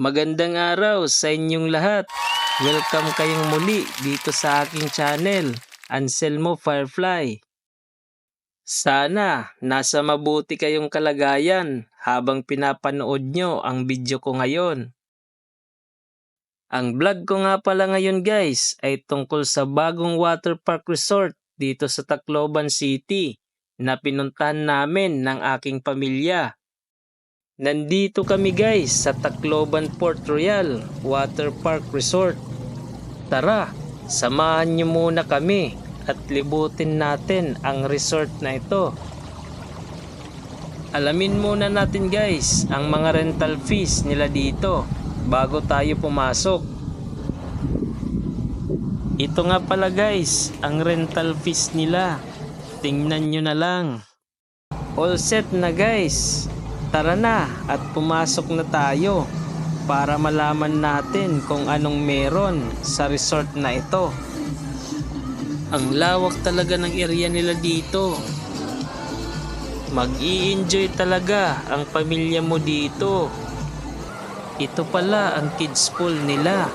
Magandang araw sa inyong lahat. Welcome kayong muli dito sa aking channel, Anselmo Firefly. Sana nasa mabuti kayong kalagayan habang pinapanood nyo ang video ko ngayon. Ang vlog ko nga pala ngayon guys ay tungkol sa bagong water park resort dito sa Tacloban City na pinuntahan namin ng aking pamilya. Nandito kami guys sa Tacloban Port Royal Water Park Resort. Tara, samahan niyo muna kami at libutin natin ang resort na ito. Alamin muna natin guys ang mga rental fees nila dito bago tayo pumasok. Ito nga pala guys, ang rental fees nila. Tingnan nyo na lang. All set na guys. Tara na at pumasok na tayo para malaman natin kung anong meron sa resort na ito. Ang lawak talaga ng area nila dito. Mag-i-enjoy talaga ang pamilya mo dito. Ito pala ang kids pool nila.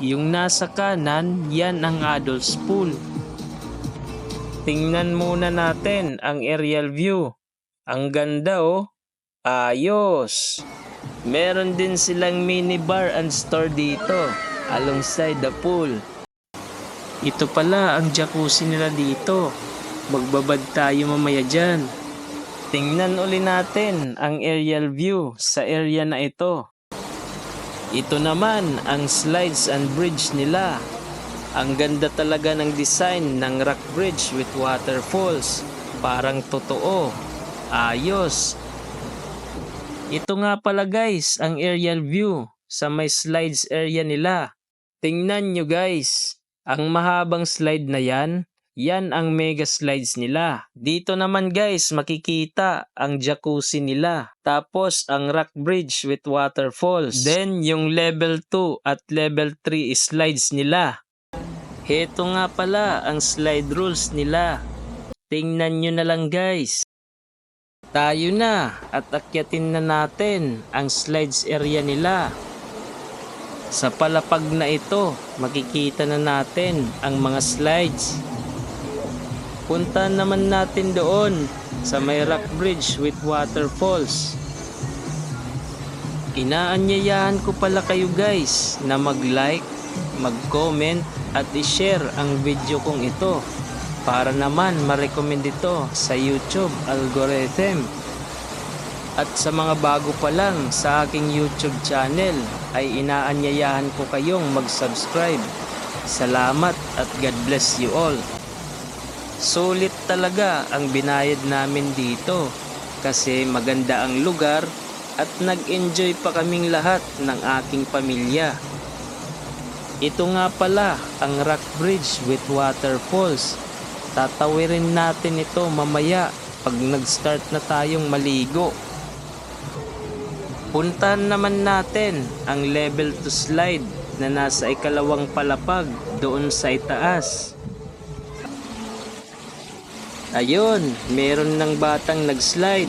Yung nasa kanan, yan ang adults pool. Tingnan muna natin ang aerial view. Ang ganda oh. Ayos. Meron din silang mini bar and store dito alongside the pool. Ito pala ang jacuzzi nila dito. Magbabad tayo mamaya dyan. Tingnan uli natin ang aerial view sa area na ito. Ito naman ang slides and bridge nila. Ang ganda talaga ng design ng rock bridge with waterfalls. Parang totoo. Ayos. Ito nga pala guys ang aerial view sa may slides area nila. Tingnan nyo guys. Ang mahabang slide na yan, yan ang mega slides nila. Dito naman guys makikita ang jacuzzi nila. Tapos ang rock bridge with waterfalls. Then yung level 2 at level 3 slides nila. Heto nga pala ang slide rules nila. Tingnan nyo na lang guys. Tayo na at akyatin na natin ang slides area nila. Sa palapag na ito, makikita na natin ang mga slides. Punta naman natin doon sa may rock bridge with waterfalls. Inaanyayahan ko pala kayo guys na mag-like, mag-comment at i-share ang video kong ito para naman ma-recommend ito sa YouTube algorithm. At sa mga bago pa lang sa aking YouTube channel ay inaanyayahan ko kayong mag-subscribe. Salamat at God bless you all. Sulit talaga ang binayad namin dito kasi maganda ang lugar at nag-enjoy pa kaming lahat ng aking pamilya. Ito nga pala ang rock bridge with waterfalls. Tatawirin natin ito mamaya pag nag-start na tayong maligo. Puntahan naman natin ang level to slide na nasa ikalawang palapag doon sa itaas. Ayun, meron ng batang nag-slide.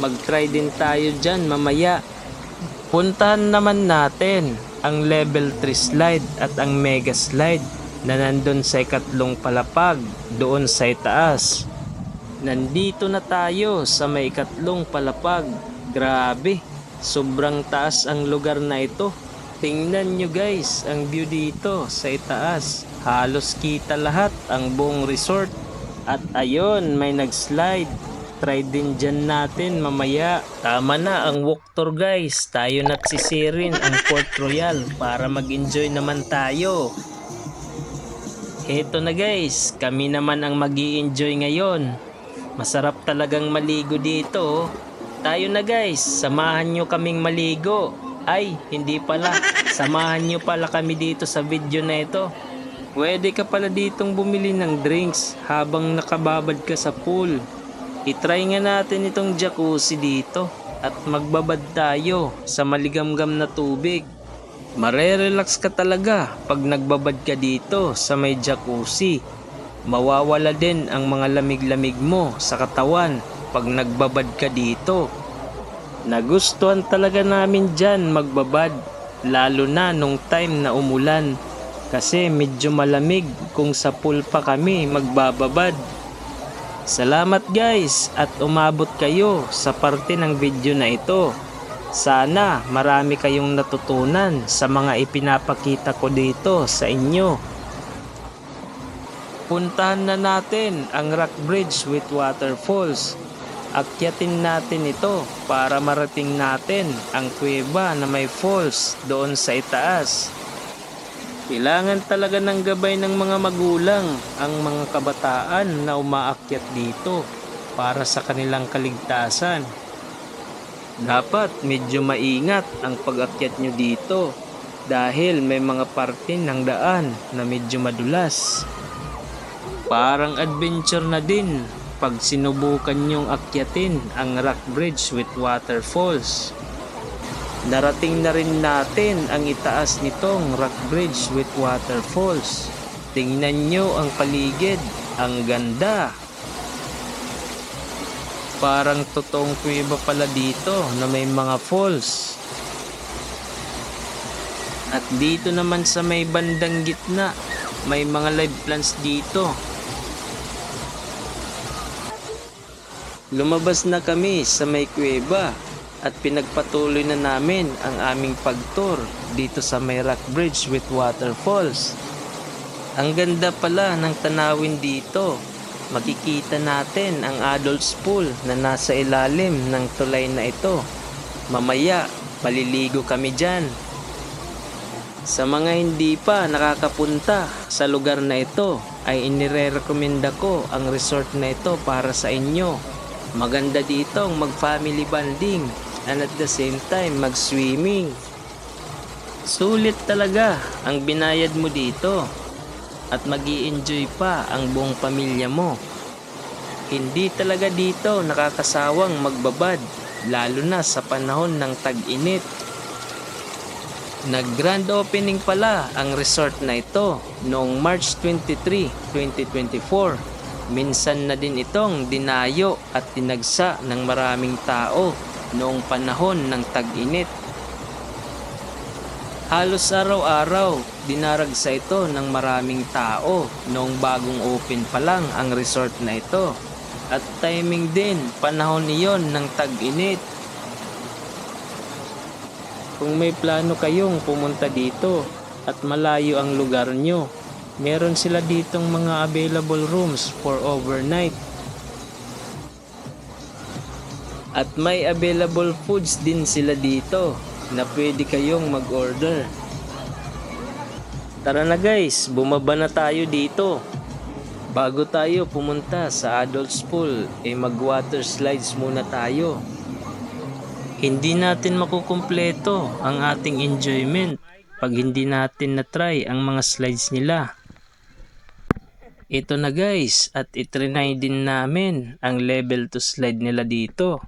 Mag-try din tayo dyan mamaya. Puntahan naman natin ang level 3 slide at ang mega slide na nandun sa ikatlong palapag doon sa itaas. Nandito na tayo sa may ikatlong palapag. Grabe, sobrang taas ang lugar na ito. Tingnan nyo guys ang view dito sa itaas. Halos kita lahat ang buong resort. At ayun, may nag-slide. Try din dyan natin mamaya. Tama na ang walk tour guys. Tayo nagsisirin ang Port Royal para mag-enjoy naman tayo. Heto na guys, kami naman ang mag enjoy ngayon. Masarap talagang maligo dito. Tayo na guys, samahan nyo kaming maligo. Ay, hindi pala. Samahan nyo pala kami dito sa video na ito. Pwede ka pala ditong bumili ng drinks habang nakababad ka sa pool. Itry nga natin itong jacuzzi dito at magbabad tayo sa maligamgam na tubig. Marerelax ka talaga pag nagbabad ka dito sa may jacuzzi. Mawawala din ang mga lamig-lamig mo sa katawan pag nagbabad ka dito. Nagustuhan talaga namin dyan magbabad, lalo na nung time na umulan. Kasi medyo malamig kung sa pool pa kami magbababad. Salamat guys at umabot kayo sa parte ng video na ito. Sana marami kayong natutunan sa mga ipinapakita ko dito sa inyo. Puntahan na natin ang Rock Bridge with Waterfalls. Akyatin natin ito para marating natin ang kuweba na may falls doon sa itaas. Kailangan talaga ng gabay ng mga magulang ang mga kabataan na umaakyat dito para sa kanilang kaligtasan. Dapat medyo maingat ang pag-akyat nyo dito dahil may mga parte ng daan na medyo madulas. Parang adventure na din pag sinubukan nyong akyatin ang rock bridge with waterfalls. Narating na rin natin ang itaas nitong rock bridge with waterfalls. Tingnan nyo ang paligid, ang ganda. Parang totoong kuweba pala dito na may mga falls. At dito naman sa may bandang gitna, may mga live plants dito Lumabas na kami sa may kuweba at pinagpatuloy na namin ang aming pagtour dito sa may rock bridge with waterfalls. Ang ganda pala ng tanawin dito. Makikita natin ang adult's pool na nasa ilalim ng tulay na ito. Mamaya, paliligo kami dyan. Sa mga hindi pa nakakapunta sa lugar na ito, ay inirerekomenda ko ang resort na ito para sa inyo Maganda dito ang mag-family bonding and at the same time mag-swimming. Sulit talaga ang binayad mo dito at mag enjoy pa ang buong pamilya mo. Hindi talaga dito nakakasawang magbabad lalo na sa panahon ng tag-init. Nag-grand opening pala ang resort na ito noong March 23, 2024 Minsan na din itong dinayo at tinagsa ng maraming tao noong panahon ng tag-init. Halos araw-araw, dinaragsa ito ng maraming tao noong bagong open pa lang ang resort na ito. At timing din, panahon niyon ng tag-init. Kung may plano kayong pumunta dito at malayo ang lugar nyo, meron sila ditong mga available rooms for overnight. At may available foods din sila dito na pwede kayong mag-order. Tara na guys, bumaba na tayo dito. Bago tayo pumunta sa adult's pool, eh mag water slides muna tayo. Hindi natin makukumpleto ang ating enjoyment pag hindi natin na-try ang mga slides nila. Ito na guys at itrinay din namin ang level to slide nila dito.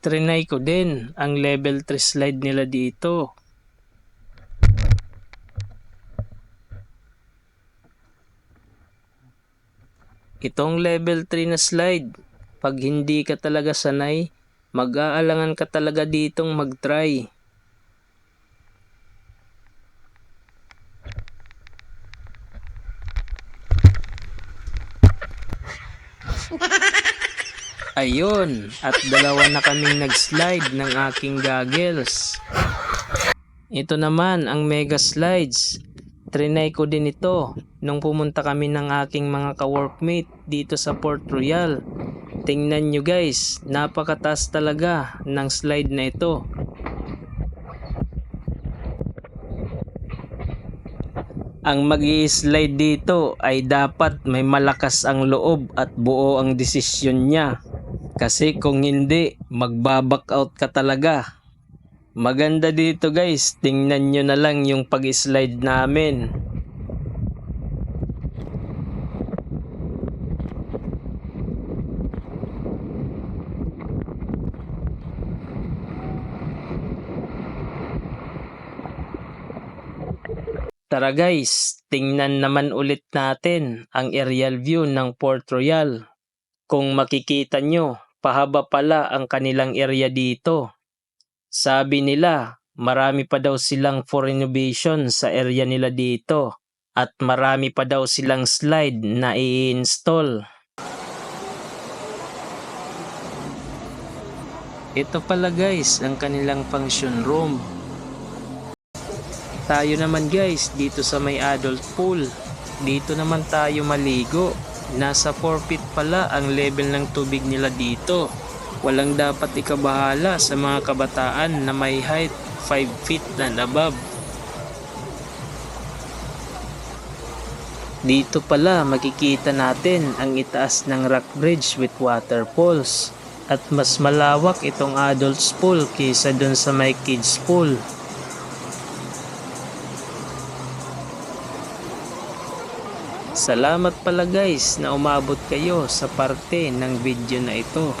Itrinay ko din ang level 3 slide nila dito. Itong level 3 na slide, pag hindi ka talaga sanay, mag-aalangan ka talaga ditong mag-try. Ayun, at dalawa na kaming nag-slide ng aking goggles. Ito naman ang mega slides. Trinay ko din ito nung pumunta kami ng aking mga ka-workmate dito sa Port Royal. Tingnan nyo guys, napakataas talaga ng slide na ito. Ang mag slide dito ay dapat may malakas ang loob at buo ang desisyon niya. Kasi kung hindi, magbaback out ka talaga. Maganda dito guys, tingnan nyo na lang yung pag-slide namin. Tara guys, tingnan naman ulit natin ang aerial view ng Port Royal. Kung makikita nyo, pahaba pala ang kanilang area dito. Sabi nila, marami pa daw silang for renovation sa area nila dito at marami pa daw silang slide na i-install. Ito pala guys ang kanilang function room. Tayo naman guys dito sa may adult pool. Dito naman tayo maligo. Nasa 4 feet pala ang level ng tubig nila dito. Walang dapat ikabahala sa mga kabataan na may height 5 feet and above. Dito pala makikita natin ang itaas ng rock bridge with waterfalls. At mas malawak itong adults pool kaysa dun sa may kids pool. Salamat pala guys na umabot kayo sa parte ng video na ito.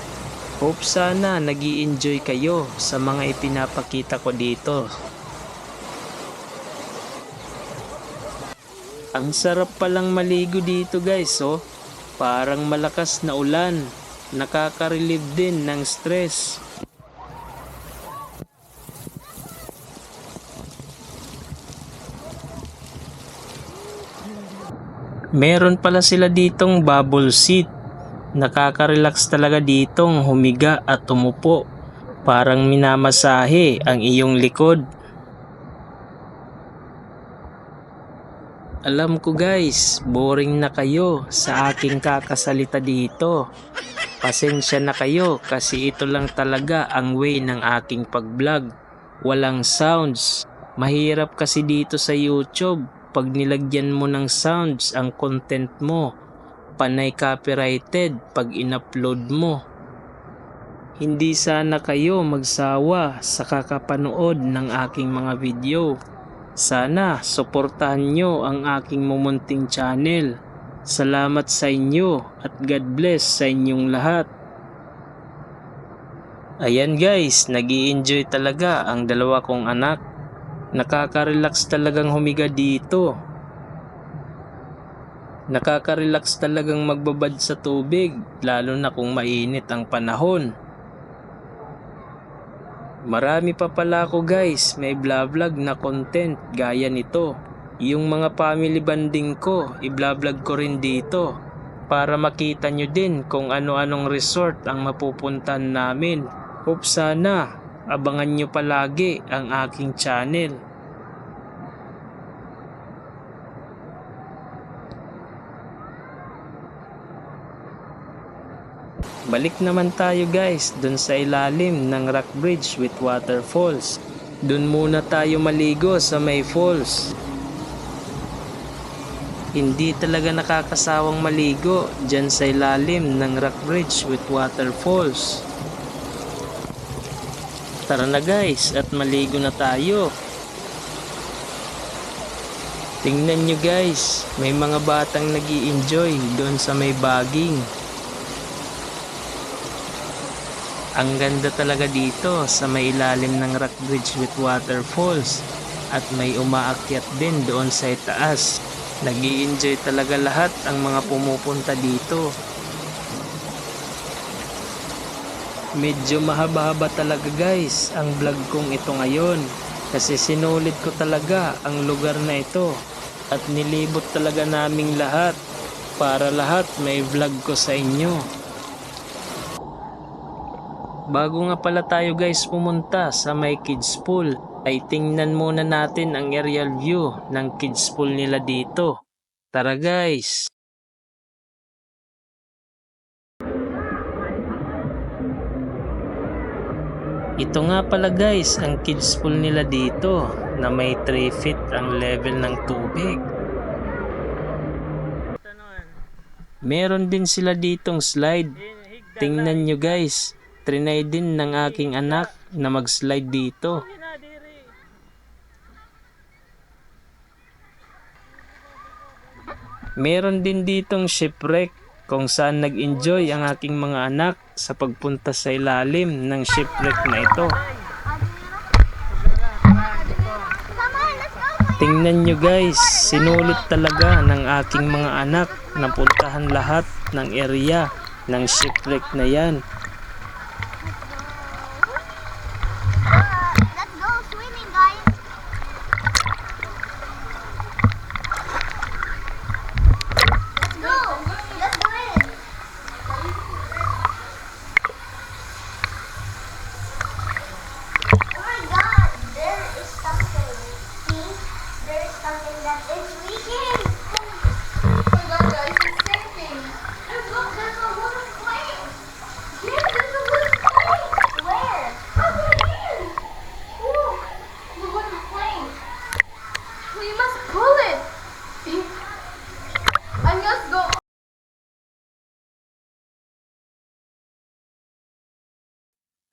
Hope sana nag enjoy kayo sa mga ipinapakita ko dito. Ang sarap palang maligo dito guys oh. Parang malakas na ulan. Nakaka-relieve din ng stress. Meron pala sila ditong bubble seat. Nakaka-relax talaga ditong humiga at tumupo. Parang minamasahe ang iyong likod. Alam ko guys, boring na kayo sa aking kakasalita dito. Pasensya na kayo kasi ito lang talaga ang way ng aking pag-vlog. Walang sounds. Mahirap kasi dito sa YouTube pag nilagyan mo ng sounds ang content mo. Panay copyrighted pag in-upload mo. Hindi sana kayo magsawa sa kakapanood ng aking mga video. Sana suportahan nyo ang aking mumunting channel. Salamat sa inyo at God bless sa inyong lahat. Ayan guys, nag enjoy talaga ang dalawa kong anak. Nakaka-relax talagang humiga dito. Nakaka-relax talagang magbabad sa tubig, lalo na kung mainit ang panahon. Marami pa pala ako guys, may vlog na content gaya nito. Yung mga family banding ko, i-vlog ko rin dito. Para makita nyo din kung ano-anong resort ang mapupuntan namin. Hope sana, abangan nyo palagi ang aking channel. Balik naman tayo guys dun sa ilalim ng rock bridge with waterfalls. Dun muna tayo maligo sa may falls. Hindi talaga nakakasawang maligo dyan sa ilalim ng rock bridge with waterfalls. Tara na guys at maligo na tayo. Tingnan nyo guys, may mga batang nag enjoy doon sa may baging. Ang ganda talaga dito sa may ilalim ng rock bridge with waterfalls at may umaakyat din doon sa itaas. nag enjoy talaga lahat ang mga pumupunta dito. Medyo mahaba-haba talaga guys ang vlog kong ito ngayon kasi sinulit ko talaga ang lugar na ito at nilibot talaga naming lahat para lahat may vlog ko sa inyo. Bago nga pala tayo guys pumunta sa may kids pool, ay tingnan muna natin ang aerial view ng kids pool nila dito. Tara guys! Ito nga pala guys ang kids pool nila dito na may 3 feet ang level ng tubig. Meron din sila ditong slide. Tingnan nyo guys, trinay din ng aking anak na mag-slide dito. Meron din ditong shipwreck kung saan nag-enjoy ang aking mga anak sa pagpunta sa ilalim ng shipwreck na ito. Tingnan nyo guys, sinulit talaga ng aking mga anak na puntahan lahat ng area ng shipwreck na yan.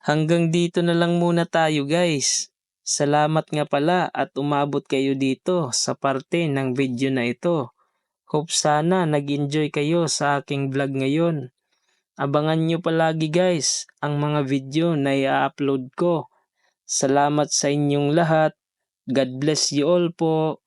Hanggang dito na lang muna tayo guys. Salamat nga pala at umabot kayo dito sa parte ng video na ito. Hope sana nag-enjoy kayo sa aking vlog ngayon. Abangan nyo palagi guys ang mga video na i-upload ko. Salamat sa inyong lahat. God bless you all po.